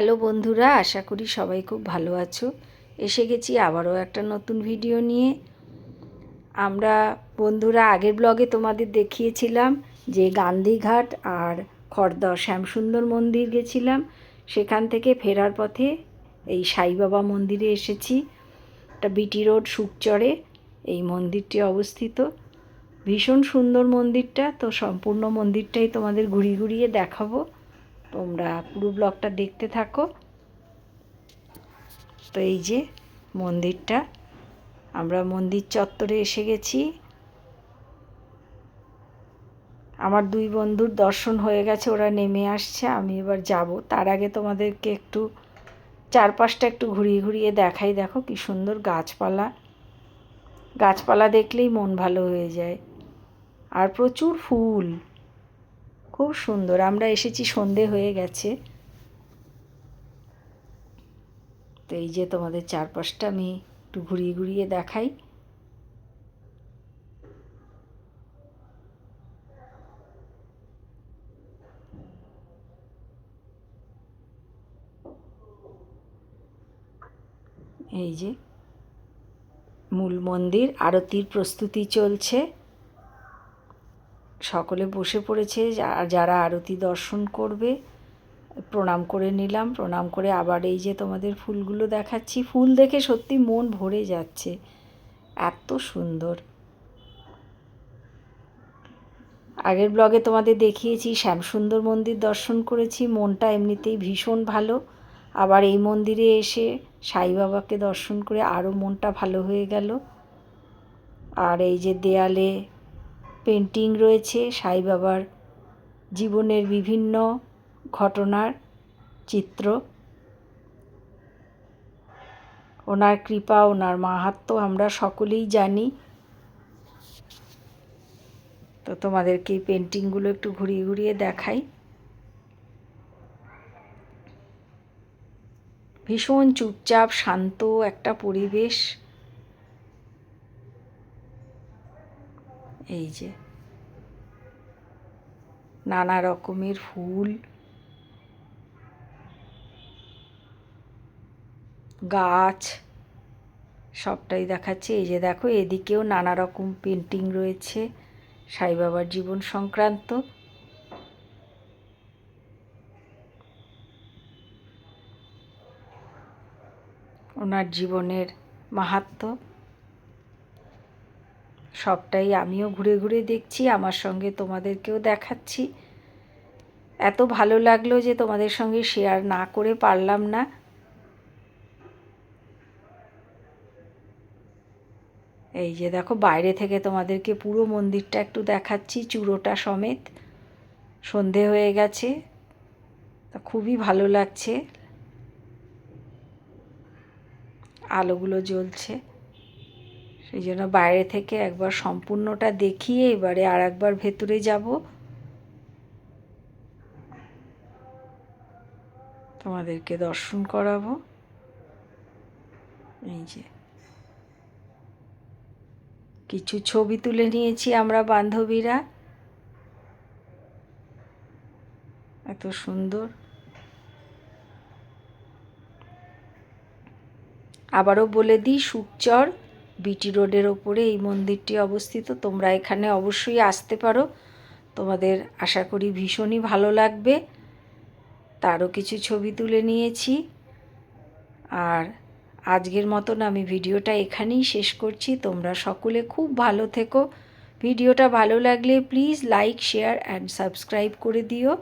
Hello বন্ধুরা, আশা করি সবাই খুব ভালো আছো। এসে গেছি আবারও একটা নতুন ভিডিও নিয়ে। আমরা বন্ধুরা আগের ব্লগে তোমাদের দেখিয়েছিলাম যে গান্ধীঘাট আর খড়দহ শ্যামসুন্দর মন্দির গেছিলাম। সেখান থেকে ফেরার পথে এই সাইবাবা মন্দিরে এসেছি। এটা বিটি রোড সুকচরে এই মন্দিরটি অবস্থিত। ভীষণ সুন্দর মন্দিরটা, তো সম্পূর্ণ মন্দিরটাই তোমাদের ঘুরিয়ে ঘুরিয়ে দেখাবো। তোমরা পুরো ব্লগটা দেখতে থাকো। তো এই যে মন্দিরটা, আমরা মন্দির চত্বরে এসে গেছি। আমার দুই বন্ধুর দর্শন হয়ে গেছে, ওরা নেমে আসছে, আমি এবার যাব। তার আগে তোমাদেরকে একটু চারপাশটা একটু ঘুরিয়ে ঘুরিয়ে দেখাই। দেখো কি সুন্দর গাছপালা। গাছপালা দেখলেই মন ভালো হয়ে যায়। আর প্রচুর ফুল। খুব সুন্দর, আমরা এসেছি, সন্ধে হয়ে গেছে। তো এই যে তোমাদের চারপাশটা আমি একটু ঘুরিয়ে ঘুরিয়ে দেখাই। এই যে মূল মন্দির, আরতির প্রস্তুতি চলছে। সকলে বসে পড়েছে যারা আরতি দর্শন করবে, প্রণাম করে নিলাম, প্রণাম করে আবার এই যে তোমাদের ফুলগুলো দেখাচ্ছি, ফুল দেখে সত্যি মন ভরে যাচ্ছে। এত সুন্দর। আগের ব্লগে তোমাদের দেখিয়েছি, শ্যামসুন্দর মন্দির দর্শন করেছি, মনটা এমনিতেই ভীষণ ভালো। আবার এই মন্দিরে এসে সাই বাবাকে দর্শন করে আরও মনটা ভালো হয়ে গেল। আর এই যে দেয়ালে পেন্টিং রয়েছে সাই বাবার জীবনের বিভিন্ন ঘটনার চিত্র। ওনার কৃপা, ওনার মাহাত্ম আমরা সকলেই জানি। তো তোমাদেরকে এই পেন্টিংগুলো একটু ঘুরিয়ে ঘুরিয়ে দেখাই। ভীষণ চুপচাপ, শান্ত একটা পরিবেশ। এই যে নানা রকমের ফুল, গাছ, সবটাই দেখাচ্ছে। এই যে দেখো, এদিকেও নানা রকম পেন্টিং রয়েছে, সাই বাবার জীবন সংক্রান্ত। ওনার জীবনের মাহাত্ম্য সবটাই আমিও ঘুরে ঘুরে দেখছি, আমার সঙ্গে তোমাদেরকেও দেখাচ্ছি। এত ভালো লাগল যে তোমাদের সঙ্গে শেয়ার না করে পারলাম না। এই যে দেখো, বাইরে থেকে তোমাদেরকে পুরো মন্দিরটা একটু দেখাচ্ছি, চূড়োটা সমেত। সন্ধে হয়ে গেছে, তা খুবই ভালো লাগছে। আলোগুলো জ্বলছে। সেই জন্য বাইরে থেকে একবার সম্পূর্ণটা দেখিয়ে এবারে আর একবার ভেতরে যাব। তোমাদেরকে দর্শন করাবো। এই যে। কিছু ছবি তুলে নিয়েছি আমরা বান্ধবীরা। এত সুন্দর। আবারও বলে দিই সুকচর বিটি রোডের ওপরে এই মন্দিরটি অবস্থিত। তোমরা এখানে অবশ্যই আসতে পারো। তোমাদের আশা করি ভীষণই ভালো লাগবে। তারও কিছু ছবি তুলে নিয়েছি। আর আজকের মতন আমি ভিডিওটা এখানেই শেষ করছি। তোমরা সকলে খুব ভালো থেকো। ভিডিওটা ভালো লাগলে please like, share and subscribe করে দিও।